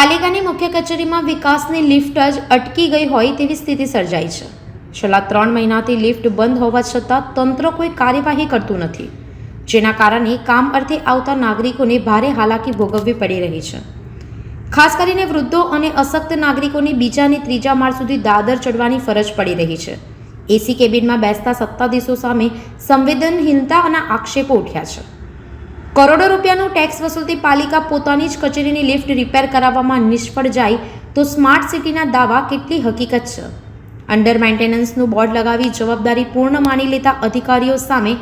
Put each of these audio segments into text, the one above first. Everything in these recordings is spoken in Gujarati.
પાલિકાની મુખ્ય કચેરીમાં વિકાસની લિફ્ટ જ અટકી ગઈ હોય તેવી સ્થિતિ સર્જાઈ છે. છેલ્લા ત્રણ મહિનાથી લિફ્ટ બંધ હોવા છતાં તંત્ર કોઈ કાર્યવાહી કરતું નથી. જેના કારણે કામ અર્થે આવતા નાગરિકોને ભારે હાલાકી ભોગવવી પડી રહી છે. ખાસ કરીને વૃદ્ધો અને અશક્ત નાગરિકોને બીજાની ત્રીજા માળ સુધી દાદર ચડવાની ફરજ પડી રહી છે. એસી કેબિનમાં બેસતા સત્તાધીશો સામે સંવેદનહીનતા અને આક્ષેપો ઉઠ્યા છે. કરોડો રૂપિયાનું ટેક્સ વસૂલતી પાલિકા પોતાની જ કચેરીની લિફ્ટ રિપેર કરાવવામાં નિષ્ફળ જાય તો સ્માર્ટ સિટીના દાવા કેટલી હકીકત છે? અંડર મેન્ટેનન્સનું બોર્ડ લગાવી જવાબદારી પૂર્ણ માની લેતા અધિકારીઓ સામે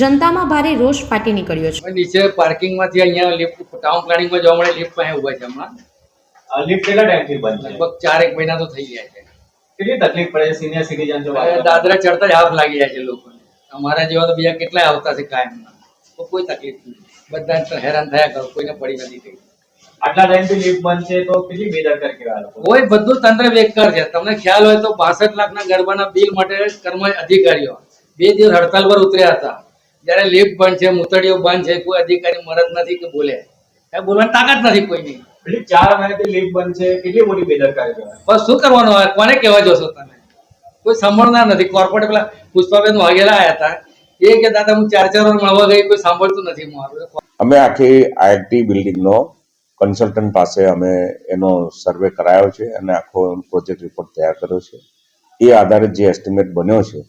જનતામાં ભારે રોષ ફાટી નીકળ્યો છે. નીચે પાર્કિંગમાંથી અહીંયા લિફ્ટ ટાઉન પ્લાનિંગમાં જોવા મળે લિફ્ટ પાસે ઊભા છે હમણાં. લિફ્ટ કેટલા ટાઈમથી બંધ છે? લગભગ ચાર એક મહિના તો થઈ ગયા છે. કેટલી તકલીફ પડે છે સિનિયર સિટીઝન જો દાદરા ચડતા જ હાફ લાગી જાય છે લોકોને. અમારા જેવા તો બીજા કેટલાય આવતા છે કાયમના. તો કોઈ તકલીફ નહીં. બધા હેરાન થયા કરો કોઈને પડી નથી ગઈ આટલા ટાઈમથી લીપ બંધ છે તો કેટલી બેદરકાર કહેવાય કોઈ બધું તંત્ર બેકાર છે. તમને ખ્યાલ હોય તો બાસઠ લાખના ગરબાના બિલ માટે કર્મ અધિકારીઓ બે દિવસ હડતાલ પર ઉતર્યા હતા. જ્યારે લીપ બંધ છે મુતડીઓ બંધ છે કોઈ અધિકારી મરદ નથી કે બોલે. એ બોલવાની તાકાત નથી કોઈની. એટલે ચાર મહિનાથી લીપ બંધ છે કેટલી મોટી બેદરકારી કહેવાય? બસ શું કરવાનું? હોય કોને કહેવા જોશો તમે? કોઈ સંભળનાર નથી. કોર્પોરેટ પેલા પુષ્પાબેન વાઘેલા આવ્યા હતા. એ કે દાદા, હું ચાર ચાર મળવા ગઈ, કોઈ સાંભળતું નથી અમે આખી આઈઆઈટી બિલ્ડિંગનો કન્સલ્ટન્ટ પાસે અમે એનો સર્વે કરાયો છે અને આખો પ્રોજેક્ટ રિપોર્ટ તૈયાર કર્યો છે. એ આધારિત જે એસ્ટિમેટ બન્યો છે,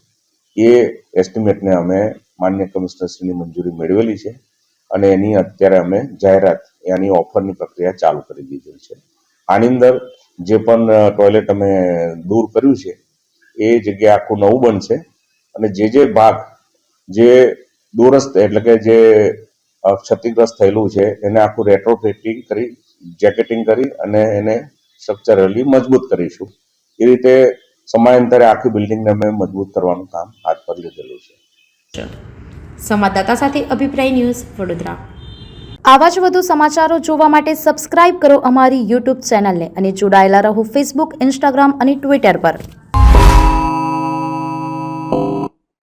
એ એસ્ટિમેટને અમે માન્ય કમિશનરશ્રીની મંજૂરી મેળવેલી છે અને એની અત્યારે અમે જાહેરાત એની ઓફરની પ્રક્રિયા ચાલુ કરી દીધી છે. આની અંદર જે પણ ટોયલેટ અમે દૂર કર્યું છે, એ જગ્યા આખું નવું બનશે અને જે જે ભાગ જે દૂરસ્થ એટલે કે જે ક્ષતિગ્રસ્ત થયેલું છે એને આખું રેટ્રોફિટિંગ કરી જેકેટિંગ કરી અને એને સ્ટ્રક્ચરલી મજબૂત કરીશું. એ રીતે સમયાંતરે આખી બિલ્ડિંગને અમે મજબૂત કરવાનું કામ હાથ પર લીધેલું છે. સંવાદદાતા સાથે અભિપ્રાય ન્યૂઝ વડોદરા. આવા જ વધુ સમાચારો જોવા માટે સબસ્ક્રાઇબ કરો અમારી યુટ્યુબ ચેનલને અને જોડાયેલા રહો ફેસબુક ઇન્સ્ટાગ્રામ અને ટ્વિટર પર.